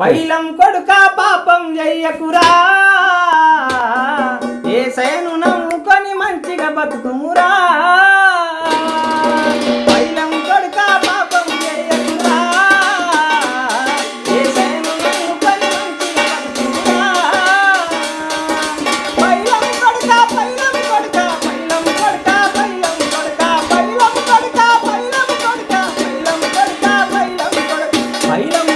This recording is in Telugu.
పైలం కొడుక పాపం చెయ్యకురా ఏ సైను నమ్ముకొని మంచిగా బతుకుమురా. Ahí la